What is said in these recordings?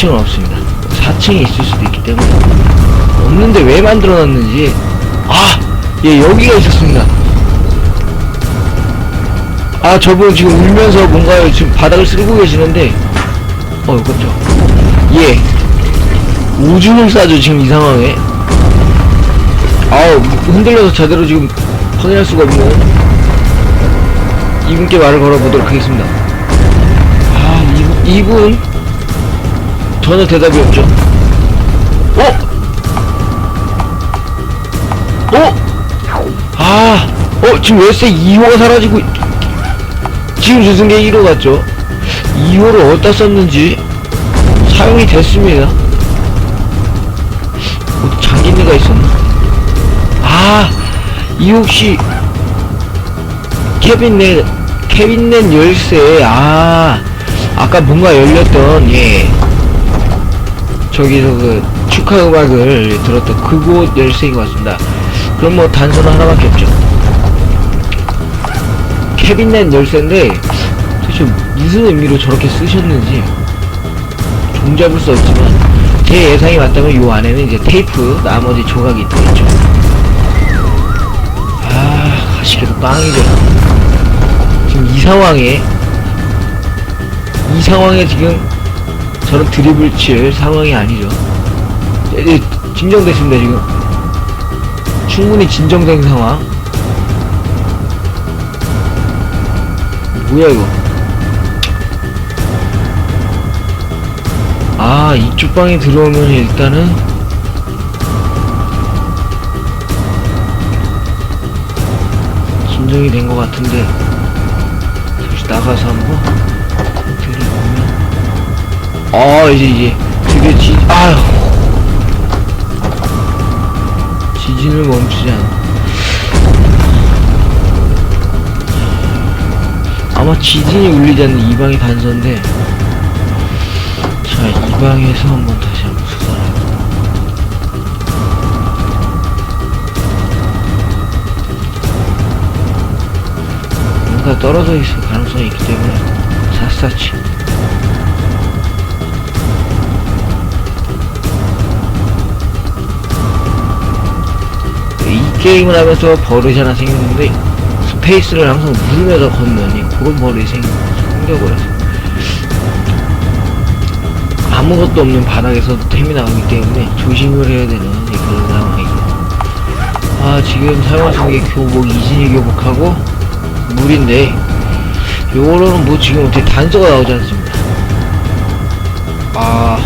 3층은 없습니다. 4층에 있을 수도 있기 때문에. 없는데 왜 만들어놨는지. 아! 예 여기가 있었습니다. 아 저분 지금 울면서 뭔가 지금 바닥을 쓸고 계시는데. 어 깜짝 예. 오줌을 싸죠 지금 이 상황에. 아우 흔들려서 제대로 지금 확인할 수가 없는. 이분께 말을 걸어보도록 하겠습니다. 아 이분, 이분 전혀 대답이 없죠 어? 어? 아, 어, 지금 열쇠 2호가 사라지고, 있- 지금 주승계 1호 같죠? 2호를 어디다 썼는지 사용이 됐습니다. 어디 잠긴 데가 있었나? 아, 이 혹시 케빈 넷, 케빈 넷 열쇠, 아, 아까 뭔가 열렸던, 예. 저기서 그 축하 음악을 들었던 그곳 열쇠인 것 같습니다. 그럼 뭐 단서는 하나밖에 없죠. 케빈넷 열쇠인데 도대체 무슨 의미로 저렇게 쓰셨는지 종잡을 수 없지만 제 예상이 맞다면 요 안에는 이제 테이프 나머지 조각이 들어있죠. 아 가시게도 빵이죠. 지금 이 상황에 이 상황에 지금 저는 드립을 칠 상황이 아니죠. 이제 진정됐습니다 지금. 충분히 진정된 상황. 뭐야 이거? 아 이쪽 방에 들어오면 일단은 진정이 된 것 같은데 잠시 나가서 한번 아 이제 이제. 드디어 지 아휴. 지진을 멈추지 않아. 아마 지진이 울리지 않는 이 방이 단서인데 자 이 방에서 한번 다시 한번 수사를 뭔가 떨어져 있을 가능성이 있기 때문에 샅샅이 게임을 하면서 버릇이 하나 생겼는데 스페이스를 항상 누르면서 걷는 그런 버릇이 생, 생겨버렸어요 아무것도 없는 바닥에서 템이 나오기 때문에 조심을 해야 되는 예, 그런 상황이죠 아 지금 있는 게 교복 이진이 교복하고 물인데 요거로는 뭐 지금 어떻게 단서가 나오지 않습니다. 아.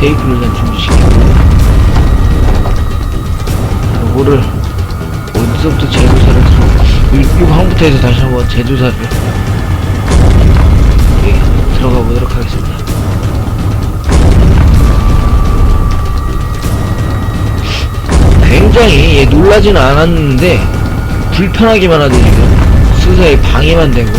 테이프를 일단 준비시키고 요거를 어디서부터 재조사를 들어? 이, 이 방부터 해서 다시 한번 재조사를 예, 들어가 보도록 하겠습니다. 굉장히 예, 놀라지는 않았는데 불편하기만 하죠 지금 수사에 방해만 되고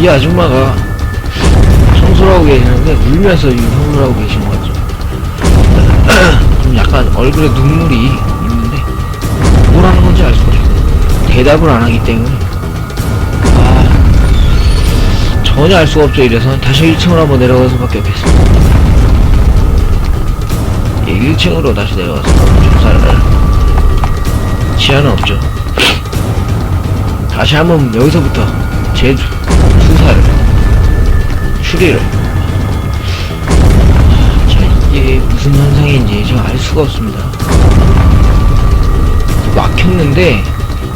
이 아줌마가 청소를 하고 계시는데 울면서 이 청소를 하고 계신 것 같죠. 좀 약간 얼굴에 눈물이 있는데 뭘 하는 건지 알 수가 없어요. 대답을 안 하기 때문에 아 전혀 알 수가 없죠. 이래서 다시 1층으로 한번 내려갈 수밖에 없겠습니다. 예, 1층으로 다시 내려가서 조사를 지하는 없죠. 다시 한번 여기서부터 재 수사를 추리를 자 이게 무슨 현상인지 지금 알 수가 없습니다. 막혔는데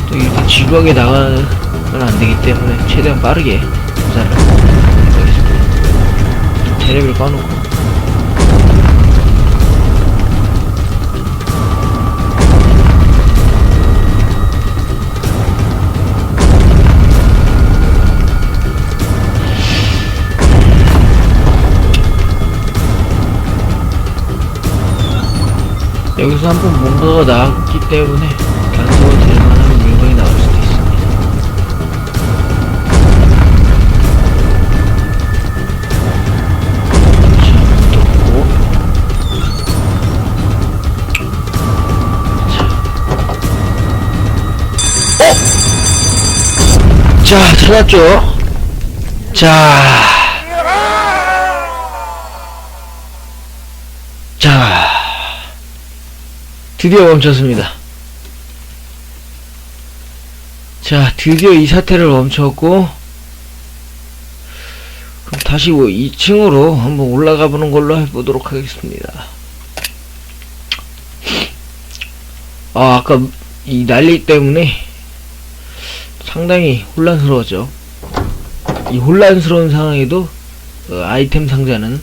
또 이렇게 지루하게 나가면 안 되기 때문에 최대한 빠르게 수사를 해보겠습니다. 테레비를 꺼놓고 여기서 한 번 뭔가가 나왔기 때문에 단서가 될 만한 물건이 나올 수도 있습니다. 자. 어? 자, 찾았죠? 자. 자. 드디어 멈췄습니다. 자, 드디어 이 사태를 멈췄고, 그럼 다시 뭐 2층으로 한번 올라가 보는 걸로 해보도록 하겠습니다. 아, 아까 이 난리 때문에 상당히 혼란스러웠죠. 이 혼란스러운 상황에도 어, 아이템 상자는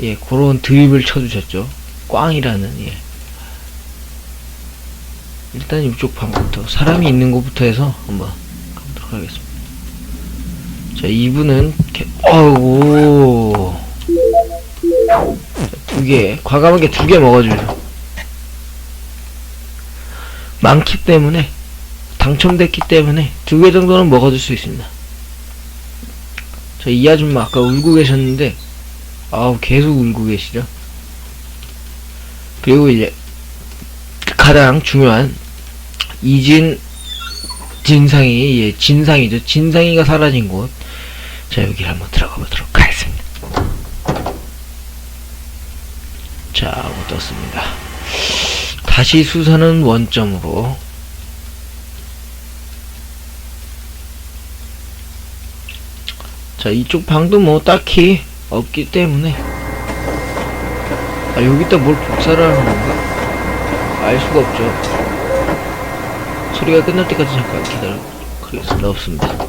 예, 그런 드립을 쳐주셨죠. 꽝이라는 예. 일단 이쪽 방부터 사람이 있는 곳부터 해서 한번 가보도록 하겠습니다. 자, 이분은 개, 어우 두 개, 과감하게 두 개 먹어주죠. 많기 때문에 당첨됐기 때문에 두 개 정도는 먹어줄 수 있습니다. 자, 이 아줌마 아까 울고 계셨는데 아우 계속 울고 계시죠. 그리고 이제 가장 중요한 이진 진상이 예 진상이죠. 진상이가 사라진 곳. 자 여기를 한번 들어가 보도록 하겠습니다. 자, 못 떴습니다. 다시 수사는 원점으로. 자, 이쪽 방도 뭐 딱히 없기 때문에 아 여기다 뭘 복사를 하는 건가? 알 수가 없죠. 소리가 끝날 때까지 잠깐 기다려. 그러겠습니다 없습니다.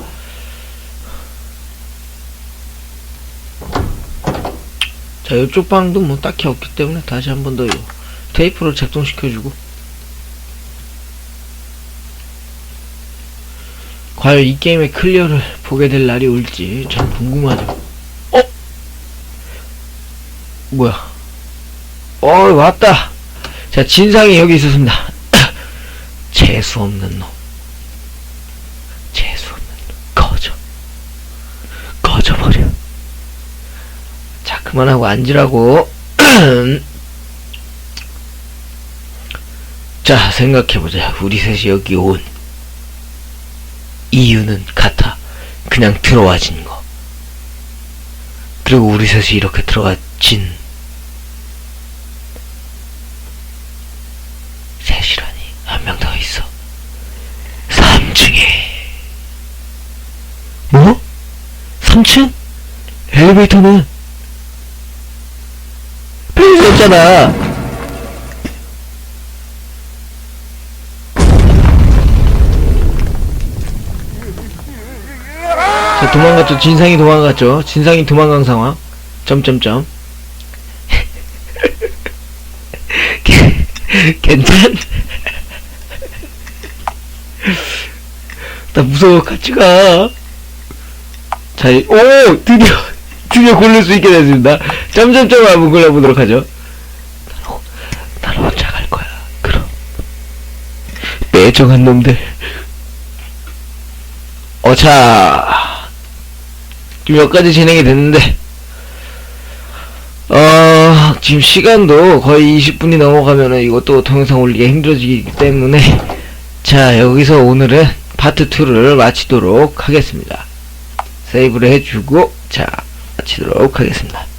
자 이쪽 방도 뭐 딱히 없기 때문에 다시 한 번 더 테이프를 작동시켜주고. 과연 이 게임의 클리어를 보게 될 날이 올지 참 궁금하죠. 어? 뭐야 어 왔다. 자 진상이 여기 있었습니다. 재수 없는 놈. 재수 없는 놈. 꺼져. 꺼져버려. 자 그만하고 앉으라고. 자 생각해보자. 우리 셋이 여기 온 이유는 같아. 그냥 들어와진 거. 그리고 우리 셋이 이렇게 들어가진 셋이라니 한 명 더 있어 3층에 뭐? 3층? 엘리베이터는 필요 없잖아 자 도망갔죠 진상이 도망갔죠 진상이 도망간 상황 점점점 괜찮? 나 무서워 같이 가. 자, 이- 오 드디어 드디어 고를 수 있게 됐습니다. 점점점 한번 골라보도록 하죠. 나는 혼자 갈 거야. 그럼 매정한 놈들. 어차 지금 여기까지 진행이 됐는데 어, 지금 시간도 거의 20분이 넘어가면은 이것도 동영상 올리기 힘들어지기 때문에 자, 여기서 오늘은 파트 2를 마치도록 하겠습니다. 세이브를 해주고 자, 마치도록 하겠습니다.